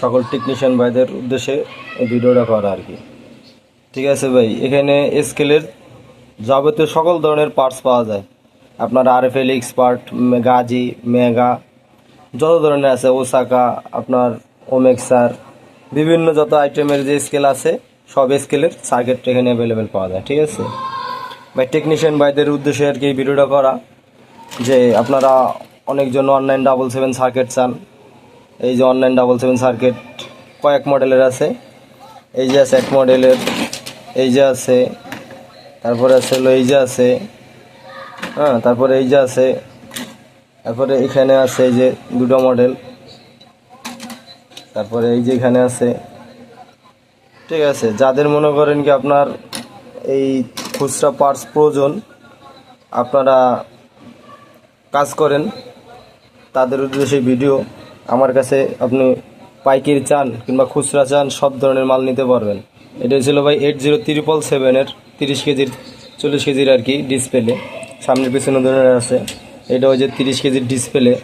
সকল টেকনিশিয়ান ভাইদের উদ্দেশ্যে ভিডিওটা করা আর কি। ঠিক আছে ভাই, এখানে স্কেলের যাবতীয় সকল ধরনের পার্টস পাওয়া যায়। আপনার R F L expert Gazi mega যত ধরনের আছে ওসাকা আপনার ওমেক্সার বিভিন্ন যত আইটেমের যে স্কেল আছে, সব স্কেলের সার্কিট এখানে অ্যাভেলেবেল পাওয়া যায়, ঠিক আছে? ভাই টেকনিশিয়ান ভাইদের উদ্দেশ্যে আর কি ভিডিওটা করা, যে আপনারা অনেকজন অনলাইন ডাবল সেভেন সার্কিট চান এই যে অনলাইন ডাবল সেভেন সার্কিট কয়েক মডেলের আছে। এই যে আছে এক মডেলের এই যে আছে, তারপরে আছে হলো এই যে আছে হ্যাঁ তারপরে এই যে আছে, তারপরে এখানে আছে এই যে দুটো মডেল তারপরে এই যে এখানে আছে। ঠিক আছে, যাদের মনে করেন কি আপনার এই খুচরা পার্টস প্রয়োজন, আপনারা কাজ করেন, তাদের উদ্দেশ্যে ভিডিও আমার কাছে আপনি পাইকারি চান কিংবা খুচরা চান, সব ধরনের মাল নিতে পারবেন। এটা ছিল ভাই এইট জিরো ত্রিপল সেভেনের তিরিশ কেজির, চল্লিশ কেজির আর কি ডিসপ্লে সামনের পিছনে ধরনের আছে। এটা ওই যে তিরিশ কেজির ডিসপ্লে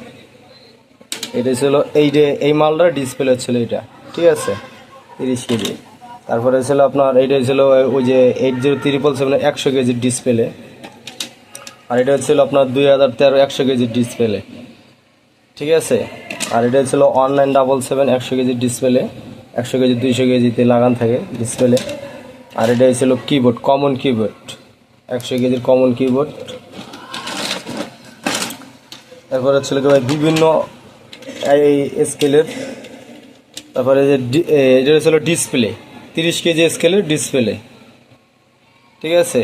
এটা ছিল এই যে, এই মালটা ডিসপ্লে ছিল এটা। ঠিক আছে? তিরিশ কেজি। তারপরে ছিল আপনার এইটা ছিল ওই যে এইট জিরো ত্রিপল সেভেনের একশো কেজির ডিসপ্লে আর এটা ছিল আপনার দুই হাজার তেরো একশো কেজির ডিসপ্লে ঠিক আছে? আর এটা ছিল অনলাইন ডাবল সেভেন একশো কেজির ডিসপ্লে একশো কেজি, দুইশো কেজিতে লাগান থাকে ডিসপ্লে আর এটা ছিল কিবোর্ড কমন কিবোর্ড একশো কেজির কমন কিবোর্ড তারপরে ছিল কি ভাই, বিভিন্ন এই স্কেলের তারপরে যে এটা ছিল ডিসপ্লে তিরিশ কেজি স্কেলের ডিসপ্লে ঠিক আছে?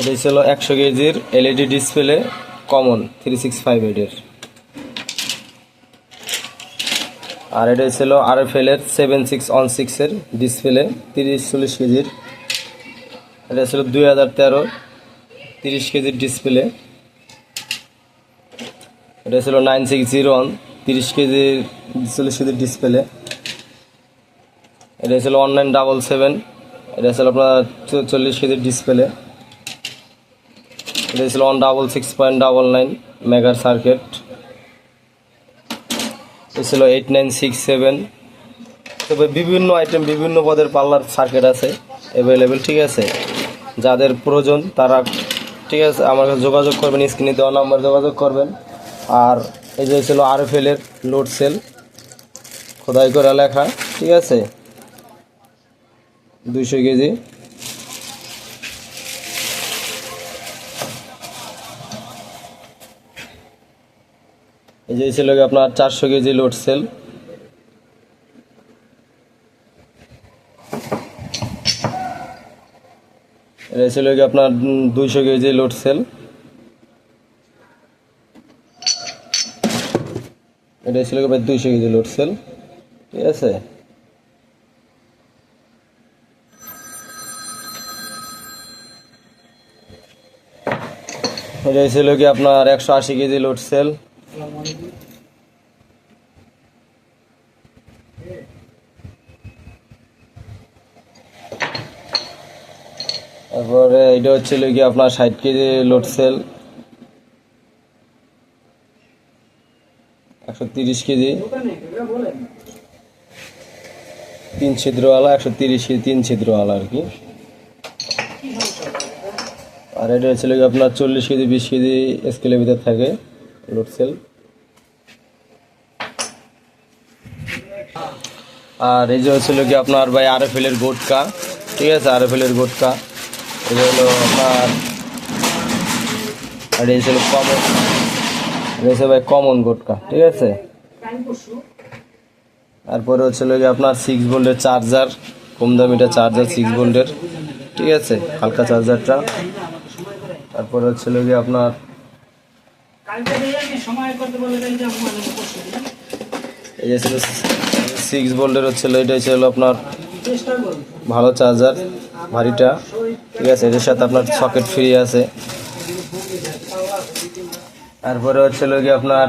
এটা ছিল একশো কেজির LED display common three six five এইটের আর এটা ছিল আর এফ এল এর সেভেন সিক্স ওয়ান সিক্সের ডিসপ্লে তিরিশ চল্লিশ কেজির। এটা ছিল দুই হাজার তেরো তিরিশ কেজির ডিসপ্লে এটা ছিল নাইন সিক্স জিরো ওয়ান তিরিশ কেজির চল্লিশ কেজির ডিসপ্লে এটা ছিল অনলাইন ডাবল সেভেন এটা ছিল আপনার চল্লিশ কেজির ডিসপ্লে এটা ছিল one double six point double nine মেগার circuit এটা ছিল এইট নাইন সিক্স সেভেন তবে বিভিন্ন আইটেম বিভিন্ন পদের পার্লার সার্কিট আছে অ্যাভেলেবেল ঠিক আছে? যাদের প্রয়োজন, তারা, ঠিক আছে, আমার কাছে যোগাযোগ করবেন স্ক্রিনে দেওয়া নাম্বার যোগাযোগ করবেন। আর এই যে ছিল আর এফ এর লোড সেল খোদাই করে লেখা, ঠিক আছে? দুইশো কেজি। এই যে ছিল আপনার চারশো কেজি লোড সেল এটা ছিল গিয়ে আপনার দুইশো কেজি লোড সেল এটা ছিল গিয়ে দুইশো কেজি লোড সেল ঠিক আছে? এটা ছিল কি আপনার একশো আশি কেজি লোড সেল তারপরে এটা হচ্ছিল কি আপনার ষাট কেজি লোড সেল একশো তিরিশ কেজি। তিন ছিদ্রওয়ালা, একশো তিরিশ কেজি, তিন ছিদ্রওয়ালা আর কি। আর এটা হচ্ছিল কি আপনার চল্লিশ কেজি, বিশ কেজি স্কেলের ভিতর থাকে। লোড সেল আর এই যে হচ্ছিল কি আপনার ভাই আর এফ এর গোটকা। ঠিক আছে আর এফ এর গোটকা। এই হলো আপনার আর এই ছিল কমন রয়েছে ভাই কমন গোটকা, ঠিক আছে? তারপরে হচ্ছিল কি আপনার সিক্স ভোল্টের চার্জার কম দামিটা চার্জার সিক্স ভোল্টের ঠিক আছে? হালকা চার্জারটা তারপরে হচ্ছিল কি আপনার এই যে ছিল সিক্স ভোল্টের হচ্ছিল এটা ছিল আপনার ভালো চার্জার ভারীটা। ঠিক আছে এটার সাথে আপনার সকেট ফ্রি আছে। তারপরে হচ্ছে কি আপনার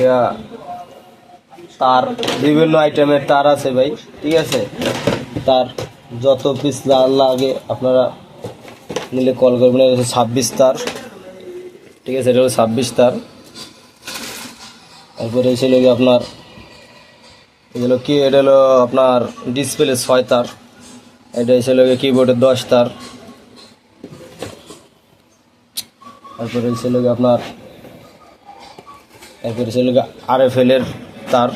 ইয়া তার বিভিন্ন আইটেমের তার আছে ভাই। ঠিক আছে? তার যত পিস লাগে আপনারা নিলে কল করবেন। ছাব্বিশ তার। ঠিক আছে, এটা হলো ছাব্বিশ তার। তারপরে ছিল কি আপনার এগুলো কি, এটা হলো আপনার ডিসপ্লে ছয় তার। এটা ছিল কি কিবোর্ডের দশ তার। তারপরে ছিল কি আপনার তারপরে ছিল কি আর এফ এর তার।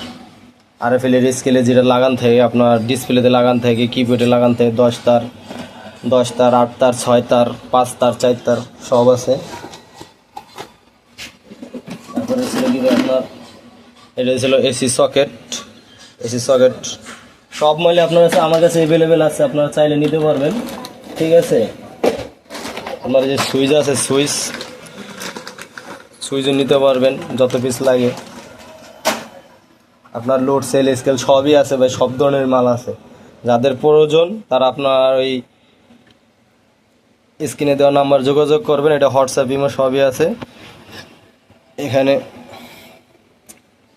আর এফ এর স্কেলে যেটা লাগান থাকে, আপনার ডিসপ্লেতে লাগান থাকে কিবোর্ডে লাগান থাকে, দশ তার দশ তার, আট তার, ছয় তার, পাঁচ তার, চার তার, সব আছে তারপরে ছিল কি যে আপনার এটা ছিল এসি সকেট এসি সকেট সব মূল্যে আপনার কাছে, আমার কাছে অ্যাভেলেবেল আছে, আপনারা চাইলে নিতে পারবেন। ঠিক আছে? আপনার যে সুইচ আছে, সুইচ, সুইচও নিতে পারবেন, যত পিস লাগে। আপনার লোড সেল স্কেল সবই আছে ভাই, সব ধরনের মাল আছে। যাদের প্রয়োজন, তারা আপনার ওই স্ক্রিনে দেওয়া নাম্বার যোগাযোগ করবেন, এটা হোয়াটসঅ্যাপ ইমো সবই আছে। এখানে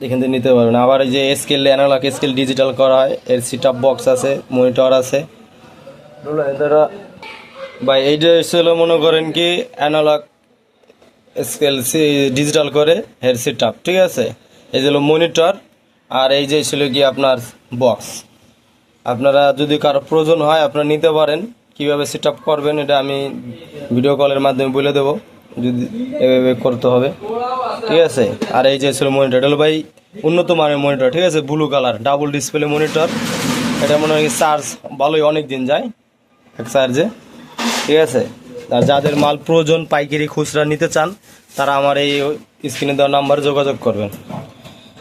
এখান থেকে নিতে পারবেন। আবার এই যে স্কেল অ্যানালগ স্কেল ডিজিটাল করা হয় এর সিট আপ বক্স আছে। মনিটর আছে ভাই এই যে ছিল মনে করেন কি অ্যানালগ স্কেল ডিজিটাল করে এর সিট ঠিক আছে? এই যে মনিটর আর এই যে ছিল কি আপনার বক্স আপনারা যদি কারও প্রয়োজন হয় আপনারা নিতে পারেন। কীভাবে সেট করবেন এটা আমি ভিডিও কলের মাধ্যমে বলে দেবো। যদি এভাবে করতে হবে। ঠিক আছে? আর এই যে ছিল মনিটর এটা ভাই উন্নত মানের মনিটর ঠিক আছে? Blue colour double display monitor এটা মনে হয় চার্জ ভালোই অনেক দিন যায়, এক চার্জে ঠিক আছে? আর যাদের মাল প্রয়োজন পাইকারি খুচরা নিতে চান, তারা আমার এই স্ক্রিনে দেওয়া নাম্বারে যোগাযোগ করবেন।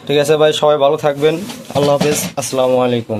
ঠিক আছে ভাই? সবাই ভালো থাকবেন। আল্লাহ হাফেজ। আসসালামু আলাইকুম।